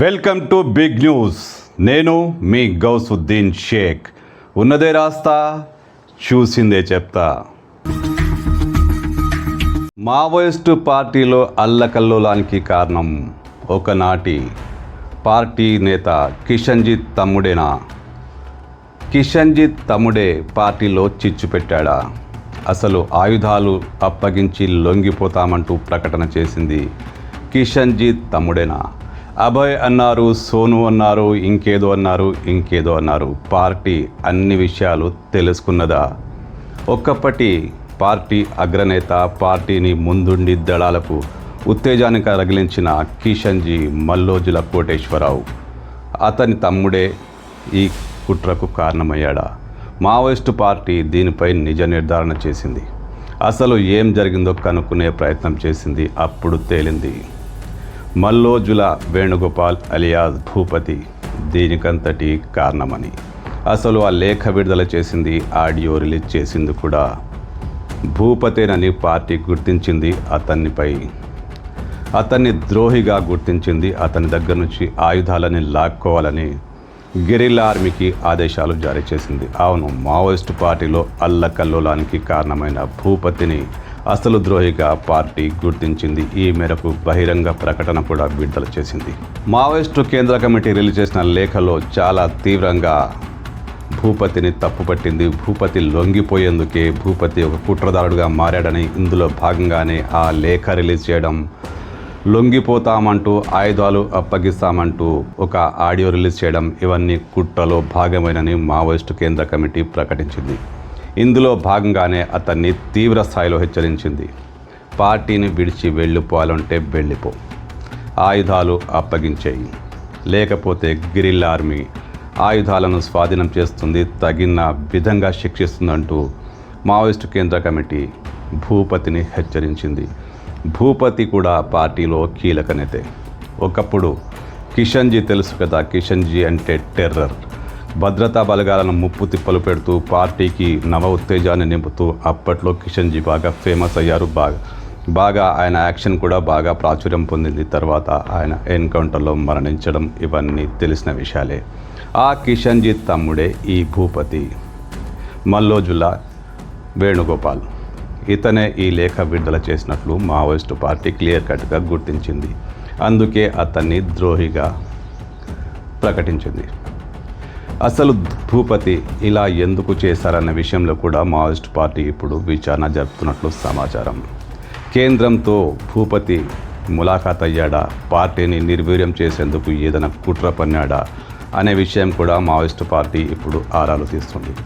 Welcome to big news. నేను మీ గౌసుద్దీన్ షేక్. ఉన్నదే రాస్తా చూసిందే చెప్తా. మావోయిస్టు పార్టీలో అల్లకల్లోలానికి కారణం ఒకనాటి పార్టీ నేత కిషన్జీత్ తమ్ముడేనా? కిషన్జీత్ తమ్ముడే పార్టీలో చిచ్చు పెట్టాడా? అసలు ఆయుధాలు అప్పగించి లొంగిపోతామంటూ ప్రకటన చేసింది కిషన్జీత్ తమ్ముడేనా? అభయ్ అన్నారు సోను అన్నారు ఇంకేదో అన్నారు ఇంకేదో అన్నారు. పార్టీ అన్ని విషయాలు తెలుసుకున్నదా? ఒక్కప్పటి పార్టీ అగ్రనేత పార్టీని ముందుండి దళాలకు ఉత్తేజానికి రగిలించిన కిషన్జీ మల్లోజుల కోటేశ్వరరావు. అతని తమ్ముడే ఈ కుట్రకు కారణమయ్యాడా? మావోయిస్టు పార్టీ దీనిపై నిజ నిర్ధారణ చేసింది. అసలు ఏం జరిగిందో కనుక్కునే ప్రయత్నం చేసింది అప్పుడు తేలింది. మల్లోజుల వేణుగోపాల్ అలియాజ్ భూపతి దీనికంతటి కారణమని. అసలు ఆ లేఖ విడుదల చేసింది ఆడియో రిలీజ్ చేసింది కూడా భూపతేనని పార్టీ గుర్తించింది అతన్నిపై. అతన్ని ద్రోహిగా గుర్తించింది అతని దగ్గర నుంచి ఆయుధాలని లాక్కోవాలని గిరిల్ ఆర్మీకి ఆదేశాలు జారీ చేసింది. అవును మావోయిస్టు పార్టీలో అల్లకల్లోలానికి కారణమైన భూపతిని అసలు ద్రోహిగా పార్టీ గుర్తించింది. ఈ మేరకు బహిరంగ ప్రకటన కూడా విడుదల చేసింది. మావోయిస్టు కేంద్ర కమిటీ రిలీజ్ చేసిన లేఖలో చాలా తీవ్రంగా భూపతిని తప్పుపట్టింది. భూపతి లొంగిపోయేందుకే భూపతి ఒక కుట్రదారుడుగా మారాడని ఇందులో భాగంగానే ఆ లేఖ రిలీజ్ చేయడం లొంగిపోతామంటూ ఆయుధాలు అప్పగిస్తామంటూ ఒక ఆడియో రిలీజ్ చేయడం ఇవన్నీ కుట్రలో భాగమేనని మావోయిస్టు కేంద్ర కమిటీ ప్రకటించింది. ఇందులో భాగంగానే అతన్ని తీవ్ర స్థాయిలో హెచ్చరించింది. పార్టీని విడిచి వెళ్ళిపోవాలంటే వెళ్ళిపో. ఆయుధాలు అప్పగించేయి. లేకపోతే గిరిల్ ఆర్మీ ఆయుధాలను స్వాధీనం చేస్తుంది తగిన విధంగా శిక్షిస్తుందంటూ మావోయిస్టు కేంద్ర కమిటీ భూపతిని హెచ్చరించింది. భూపతి కూడా పార్టీలో కీలక నేతే. ఒకప్పుడు కిషన్జీ తెలుసు కదా కిషన్జీ అంటే టెర్రర్. భద్రతా బలగాలను ముప్పు తిప్పలు పెడుతూ పార్టీకి నవ ఉత్తేజాన్ని నింపుతూ అప్పట్లో కిషన్జీ బాగా ఫేమస్ అయ్యారు బాగా. బాగా ఆయన యాక్షన్ కూడా బాగా ప్రాచుర్యం పొందింది. తర్వాత ఆయన ఎన్కౌంటర్లో మరణించడం ఇవన్నీ తెలిసిన విషయాలే. ఆ కిషన్జీ తమ్ముడే ఈ భూపతి. మల్లోజుల వేణుగోపాల్. ఇతనే ఈ లేఖ విడుదల చేసినట్లు మావోయిస్టు పార్టీ క్లియర్ కట్గా గుర్తించింది. అందుకే అతన్ని ద్రోహిగా ప్రకటించింది. అసలు భూపతి ఇలా ఎందుకు చేశారన్న విషయంలో కూడా మావోయిస్ట్ పార్టీ ఇప్పుడు విచారణ జరుపుతున్నట్లు సమాచారం. కేంద్రంతో భూపతి ములాఖాత్ అయ్యాడా? పార్టీని నిర్వీర్యం చేసేందుకు ఏదైనా కుట్ర పన్నాడా? అనే విషయం కూడా మావోయిస్ట్ పార్టీ ఇప్పుడు ఆరాలు తీస్తుంది.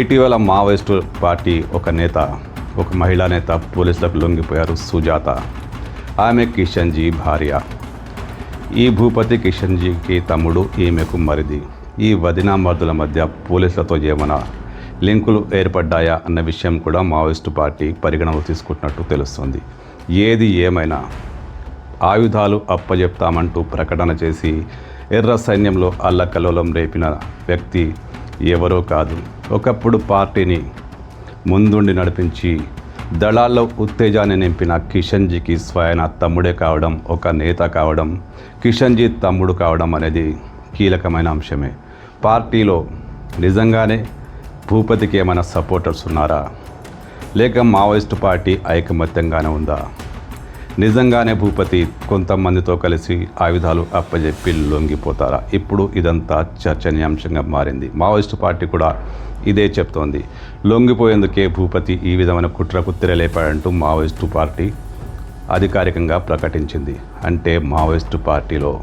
ఇటీవల మావోయిస్టు పార్టీ ఒక నేత ఒక మహిళా నేత పోలీసులకు లొంగిపోయారు సుజాత. ఆమె కిషన్జీ భార్య. ఈ భూపతి కిషన్జీకి తమ్ముడు ఈమెకు మరిది. ఈ వదినా మర్దుల మధ్య పోలీసులతో ఏమైనా లింకులు ఏర్పడ్డాయా అన్న విషయం కూడా మావోయిస్టు పార్టీ పరిగణలో తీసుకుంటున్నట్టు తెలుస్తుంది. ఏది ఏమైనా ఆయుధాలు అప్పజెప్తామంటూ ప్రకటన చేసి ఎర్ర సైన్యంలో అల్లకల్లోలం రేపిన వ్యక్తి ఎవరో కాదు. ఒకప్పుడు పార్టీని ముందుండి నడిపించి దళాల్లో ఉత్తేజాన్ని నింపిన కిషన్జీకి స్వయన తమ్ముడే కావడం ఒక నేత కావడం కిషన్జీ తమ్ముడు కావడం అనేది కీలకమైన అంశమే. పార్టీలో నిజంగానే భూపతికి ఏమైనా సపోర్టర్స్ ఉన్నారా? లేక మావోయిస్టు పార్టీ ఐకమత్యంగానే ఉందా? నిజంగానే భూపతి కొంతమందితో కలిసి ఆయుధాలు అప్పజెప్పి లొంగిపోతారా? ఇప్పుడు ఇదంతా చర్చనీయాంశంగా మారింది. మావోయిస్టు పార్టీ కూడా ఇదే చెప్తోంది. లొంగిపోయేందుకే భూపతి ఈ విధమైన కుట్రకు తెరలేపాడంటూ మావోయిస్టు పార్టీ అధికారికంగా ప్రకటించింది. అంటే మావోయిస్టు పార్టీలో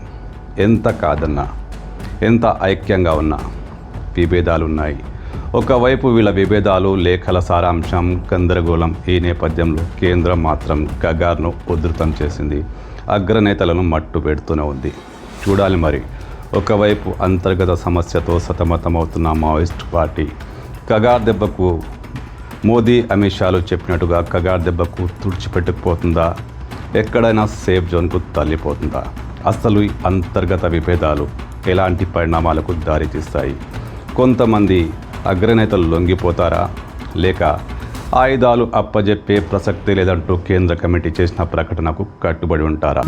ఎంత కాదన్నా ఎంత ఐక్యంగా ఉన్నా? విభేదాలు ఉన్నాయి ఒకవైపు వీళ్ళ విభేదాలు లేఖల సారాంశం గందరగోళం ఈ నేపథ్యంలో కేంద్రం మాత్రం గగార్ను ఉధృతం చేసింది. అగ్రనేతలను మట్టు పెడుతూనే ఉంది. చూడాలి మరి. ఒకవైపు అంతర్గత సమస్యతో సతమతమవుతున్న మావోయిస్ట్ పార్టీ కగార్ దెబ్బకు మోదీ అమిత్ షాలు చెప్పినట్టుగా కగార్ దెబ్బకు తుడిచిపెట్టుకుపోతుందా? ఎక్కడైనా సేఫ్ జోన్కు తల్లిపోతుందా అసలు ఈ అంతర్గత విభేదాలు ఎలాంటి పరిణామాలకు దారితీస్తాయి? కొంతమంది అగ్రనేతలు లొంగిపోతారా? లేక ఆయుధాలు అప్పజెప్పే ప్రసక్తి లేదంటూ కేంద్ర కమిటీ చేసిన ప్రకటనకు కట్టుబడి ఉంటారా?